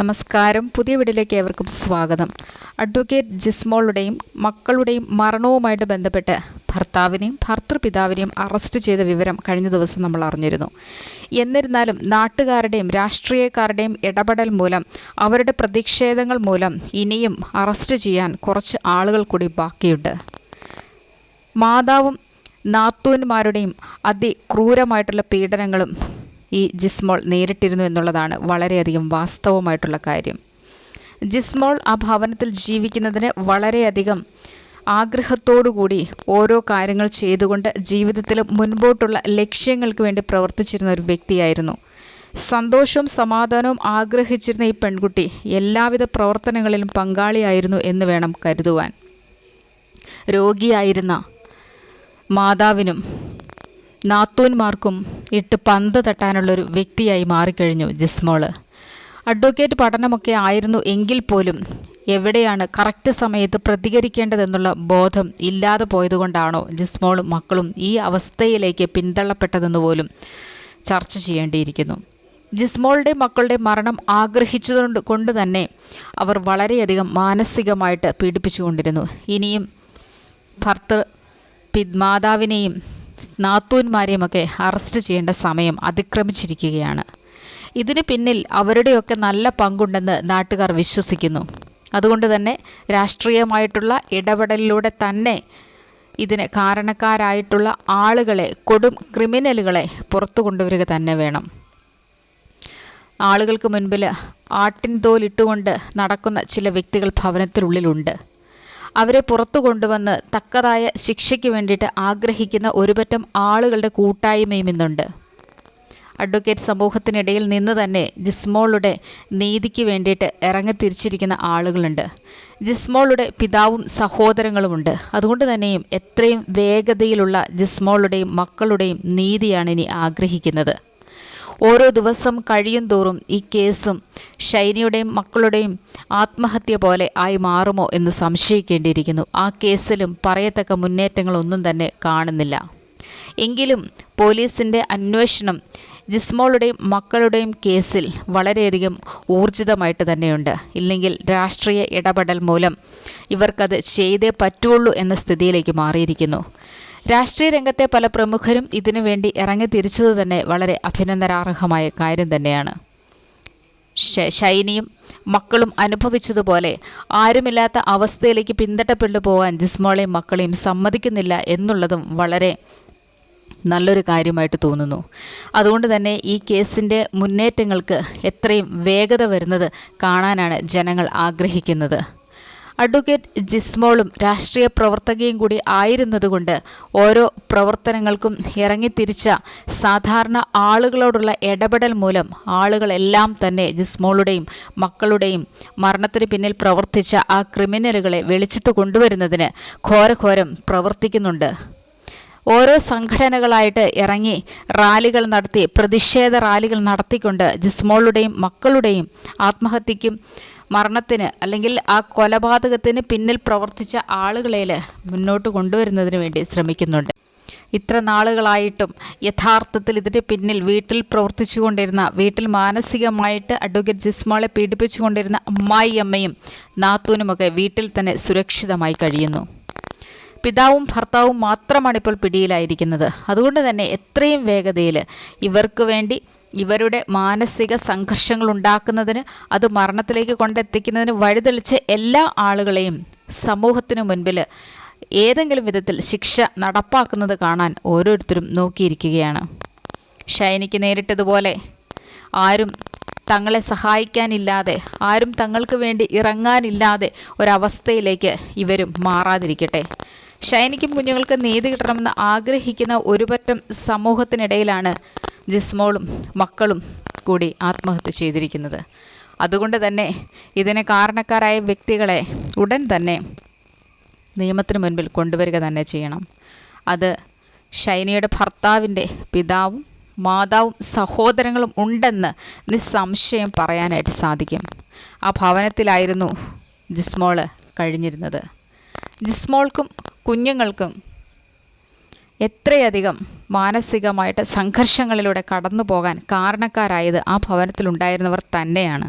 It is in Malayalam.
നമസ്കാരം. പുതിയ വീഡിയോയിലേക്ക് ഏവർക്കും സ്വാഗതം. അഡ്വക്കേറ്റ് ജിസ്മോളുടെയും മക്കളുടെയും മരണവുമായിട്ട് ബന്ധപ്പെട്ട് ഭർത്താവിനെയും ഭർത്തൃപിതാവിനെയും അറസ്റ്റ് ചെയ്ത വിവരം കഴിഞ്ഞ ദിവസം നമ്മൾ അറിഞ്ഞിരുന്നു. എന്നിരുന്നാലും നാട്ടുകാരുടെയും രാഷ്ട്രീയക്കാരുടെയും ഇടപെടൽ മൂലം അവരുടെ പ്രതിഷേധങ്ങൾ മൂലം ഇനിയും അറസ്റ്റ് ചെയ്യാൻ കുറച്ച് ആളുകൾ കൂടി ബാക്കിയുണ്ട്. മാതാവും നാത്തൂന്മാരുടെയും അതിക്രൂരമായിട്ടുള്ള പീഡനങ്ങളും ഈ ജിസ്മോൾ നേരിട്ടിരുന്നു എന്നുള്ളതാണ് വളരെയധികം വാസ്തവമായിട്ടുള്ള കാര്യം. ജിസ്മോൾ ആ ഭവനത്തിൽ ജീവിക്കുന്നതിന് വളരെയധികം ആഗ്രഹത്തോടുകൂടി ഓരോ കാര്യങ്ങൾ ചെയ്തുകൊണ്ട് ജീവിതത്തിൽ മുൻപോട്ടുള്ള ലക്ഷ്യങ്ങൾക്ക് വേണ്ടി പ്രവർത്തിച്ചിരുന്ന ഒരു വ്യക്തിയായിരുന്നു. സന്തോഷവും സമാധാനവും ആഗ്രഹിച്ചിരുന്ന ഈ പെൺകുട്ടി എല്ലാവിധ പ്രവർത്തനങ്ങളിലും പങ്കാളിയായിരുന്നു എന്ന് വേണം കരുതുവാൻ. രോഗിയായിരുന്ന മാതാവിനും നാത്തൂന്മാർക്കും ഇട്ട് പന്ത് തട്ടാനുള്ളൊരു വ്യക്തിയായി മാറിക്കഴിഞ്ഞു ജിസ്മോൾ. അഡ്വക്കേറ്റ് പഠനമൊക്കെ ആയിരുന്നു എങ്കിൽ പോലും എവിടെയാണ് കറക്റ്റ് സമയത്ത് പ്രതികരിക്കേണ്ടതെന്നുള്ള ബോധം ഇല്ലാതെ പോയതുകൊണ്ടാണോ ജിസ്മോളും മക്കളും ഈ അവസ്ഥയിലേക്ക് പിന്തള്ളപ്പെട്ടതെന്ന് പോലും ചർച്ച ചെയ്യേണ്ടിയിരിക്കുന്നു. ജിസ്മോളുടെ മക്കളുടെ മരണം ആഗ്രഹിച്ചതുകൊണ്ട് കൊണ്ട് തന്നെ അവർ വളരെയധികം മാനസികമായിട്ട് പീഡിപ്പിച്ചുകൊണ്ടിരുന്നു. ഇനിയും ഭർത്തൃ മാതാവിനെയും നാത്തൂന്മാരെയുമൊക്കെ അറസ്റ്റ് ചെയ്യേണ്ട സമയം അതിക്രമിച്ചിരിക്കുകയാണ്. ഇതിന് പിന്നിൽ അവരുടെയൊക്കെ നല്ല പങ്കുണ്ടെന്ന് നാട്ടുകാർ വിശ്വസിക്കുന്നു. അതുകൊണ്ട് തന്നെ രാഷ്ട്രീയമായിട്ടുള്ള ഇടപെടലിലൂടെ തന്നെ ഇതിന് കാരണക്കാരായിട്ടുള്ള ആളുകളെ കൊടും ക്രിമിനലുകളെ പുറത്തു കൊണ്ടുവരിക തന്നെ വേണം. ആളുകൾക്ക് മുൻപിൽ ആട്ടിൻ തോലിട്ടുകൊണ്ട് നടക്കുന്ന ചില വ്യക്തികൾ ഭവനത്തിനുള്ളിലുണ്ട്. അവരെ പുറത്തു കൊണ്ടുവന്ന് തക്കതായ ശിക്ഷയ്ക്ക് വേണ്ടിയിട്ട് ആഗ്രഹിക്കുന്ന ഒരുപറ്റം ആളുകളുടെ കൂട്ടായ്മയും ഇന്നുണ്ട്. അഡ്വക്കേറ്റ് സമൂഹത്തിനിടയിൽ നിന്ന് തന്നെ ജിസ്മോളുടെ നീതിക്ക് വേണ്ടിയിട്ട് ഇറങ്ങിത്തിരിച്ചിരിക്കുന്ന ആളുകളുണ്ട്. ജിസ്മോളുടെ പിതാവും സഹോദരങ്ങളുമുണ്ട്. അതുകൊണ്ട് തന്നെയും എത്രയും വേഗതയിലുള്ള ജിസ്മോളുടെയും മക്കളുടെയും നീതിയാണ് ഇനി ആഗ്രഹിക്കുന്നത്. ഓരോ ദിവസം കഴിയും തോറും ഈ കേസും ഷൈനിയുടെയും മക്കളുടെയും ആത്മഹത്യ പോലെ ആയി മാറുമോ എന്ന് സംശയിക്കേണ്ടിയിരിക്കുന്നു. ആ കേസിലും പറയത്തക്ക മുന്നേറ്റങ്ങളൊന്നും തന്നെ കാണുന്നില്ല. എങ്കിലും പോലീസിന്റെ അന്വേഷണം ജിസ്മോളുടെയും മക്കളുടെയും കേസിൽ വളരെയധികം ഊർജിതമായിട്ട് തന്നെയുണ്ട്. ഇല്ലെങ്കിൽ രാഷ്ട്രീയ ഇടപെടൽ മൂലം ഇവർക്കത് ചെയ്തേ പറ്റുള്ളൂ എന്ന സ്ഥിതിയിലേക്ക് മാറിയിരിക്കുന്നു. രാഷ്ട്രീയ രംഗത്തെ പല പ്രമുഖരും ഇതിനുവേണ്ടി ഇറങ്ങി തിരിച്ചത് തന്നെ വളരെ അഭിനന്ദനാർഹമായ കാര്യം തന്നെയാണ്. ഷൈനിയും മക്കളും അനുഭവിച്ചതുപോലെ ആരുമില്ലാത്ത അവസ്ഥയിലേക്ക് പിന്തട്ടപ്പെട്ടു പോകാൻ ജിസ്മോളെയും മക്കളെയും സമ്മതിക്കുന്നില്ല എന്നുള്ളതും വളരെ നല്ലൊരു കാര്യമായിട്ട് തോന്നുന്നു. അതുകൊണ്ട് തന്നെ ഈ കേസിന്റെ മുന്നേറ്റങ്ങൾക്ക് എത്രയും വേഗത വരുന്നത് കാണാനാണ് ജനങ്ങൾ ആഗ്രഹിക്കുന്നത്. അഡ്വക്കേറ്റ് ജിസ്മോളും രാഷ്ട്രീയ പ്രവർത്തകയും കൂടി ആയിരുന്നതുകൊണ്ട് ഓരോ പ്രവർത്തനങ്ങൾക്കും ഇറങ്ങിത്തിരിച്ച സാധാരണ ആളുകളോടുള്ള ഇടപെടൽ മൂലം ആളുകളെല്ലാം തന്നെ ജിസ്മോളുടെയും മക്കളുടെയും മരണത്തിന് പിന്നിൽ പ്രവർത്തിച്ച ആ ക്രിമിനലുകളെ വെളിച്ചത്ത് കൊണ്ടുവരുന്നതിന് ഘോരഘോരം പ്രവർത്തിക്കുന്നുണ്ട്. ഓരോ സംഘടനകളായിട്ട് ഇറങ്ങി റാലികൾ നടത്തി പ്രതിഷേധ റാലികൾ നടത്തിക്കൊണ്ട് ജിസ്മോളുടെയും മക്കളുടെയും ആത്മഹത്യക്കും മരണത്തിന് അല്ലെങ്കിൽ ആ കൊലപാതകത്തിന് പിന്നിൽ പ്രവർത്തിച്ച ആളുകളെ മുന്നോട്ട് കൊണ്ടുവരുന്നതിന് വേണ്ടി ശ്രമിക്കുന്നുണ്ട്. ഇത്ര നാളുകളായിട്ടും യഥാർത്ഥത്തിൽ ഇതിന്റെ പിന്നിൽ വീട്ടിൽ പ്രവർത്തിച്ചു കൊണ്ടിരുന്ന വീട്ടിൽ മാനസികമായിട്ട് അഡ്വക്കേറ്റ് ജിസ്മോളെ പീഡിപ്പിച്ചുകൊണ്ടിരുന്ന അമ്മായി അമ്മയും നാത്തൂനുമൊക്കെ വീട്ടിൽ തന്നെ സുരക്ഷിതമായി കഴിയുന്നു. പിതാവും ഭർത്താവും മാത്രമാണ് ഇപ്പോൾ പിടിയിലായിരിക്കുന്നത്. അതുകൊണ്ട് തന്നെ എത്രയും വേഗതയിൽ ഇവർക്ക് വേണ്ടി ഇവരുടെ മാനസിക സംഘർഷങ്ങൾ ഉണ്ടാക്കുന്നതിന് അത് മരണത്തിലേക്ക് കൊണ്ടെത്തിക്കുന്നതിന് വഴിതെളിച്ച് എല്ലാ ആളുകളെയും സമൂഹത്തിനു മുൻപിൽ ഏതെങ്കിലും വിധത്തിൽ ശിക്ഷ നടപ്പാക്കുന്നത് കാണാൻ ഓരോരുത്തരും നോക്കിയിരിക്കുകയാണ്. ഷൈനിക്ക് നേരിട്ടതുപോലെ ആരും തങ്ങളെ സഹായിക്കാനില്ലാതെ ആരും തങ്ങൾക്ക് വേണ്ടി ഇറങ്ങാനില്ലാതെ ഒരവസ്ഥയിലേക്ക് ഇവരും മാറാതിരിക്കട്ടെ. ഷൈനിക്കും കുഞ്ഞുങ്ങൾക്ക് നീതി കിട്ടണമെന്ന് ആഗ്രഹിക്കുന്ന ഒരുപറ്റം സമൂഹത്തിനിടയിലാണ് ജിസ്മോളും മക്കളും കൂടി ആത്മഹത്യ ചെയ്തിരിക്കുന്നത്. അതുകൊണ്ട് തന്നെ ഇതിന് കാരണക്കാരായ വ്യക്തികളെ ഉടൻ തന്നെ നിയമത്തിന് മുൻപിൽ കൊണ്ടുവരിക തന്നെ ചെയ്യണം. അത് ഷൈനിയുടെ ഭർത്താവിന്റെ പിതാവും മാതാവും സഹോദരങ്ങളും ഉണ്ടെന്ന് നിസ്സംശയം പറയാനായിട്ട് സാധിക്കും. ആ ഭവനത്തിലായിരുന്നു ജിസ്മോൾ കഴിഞ്ഞിരുന്നത്. ജിസ്മോൾക്കും കുഞ്ഞുങ്ങൾക്കും എത്രയധികം മാനസികമായിട്ട് സംഘർഷങ്ങളിലൂടെ കടന്നു പോകാൻ കാരണക്കാരായത് ആ ഭവനത്തിലുണ്ടായിരുന്നവർ തന്നെയാണ്.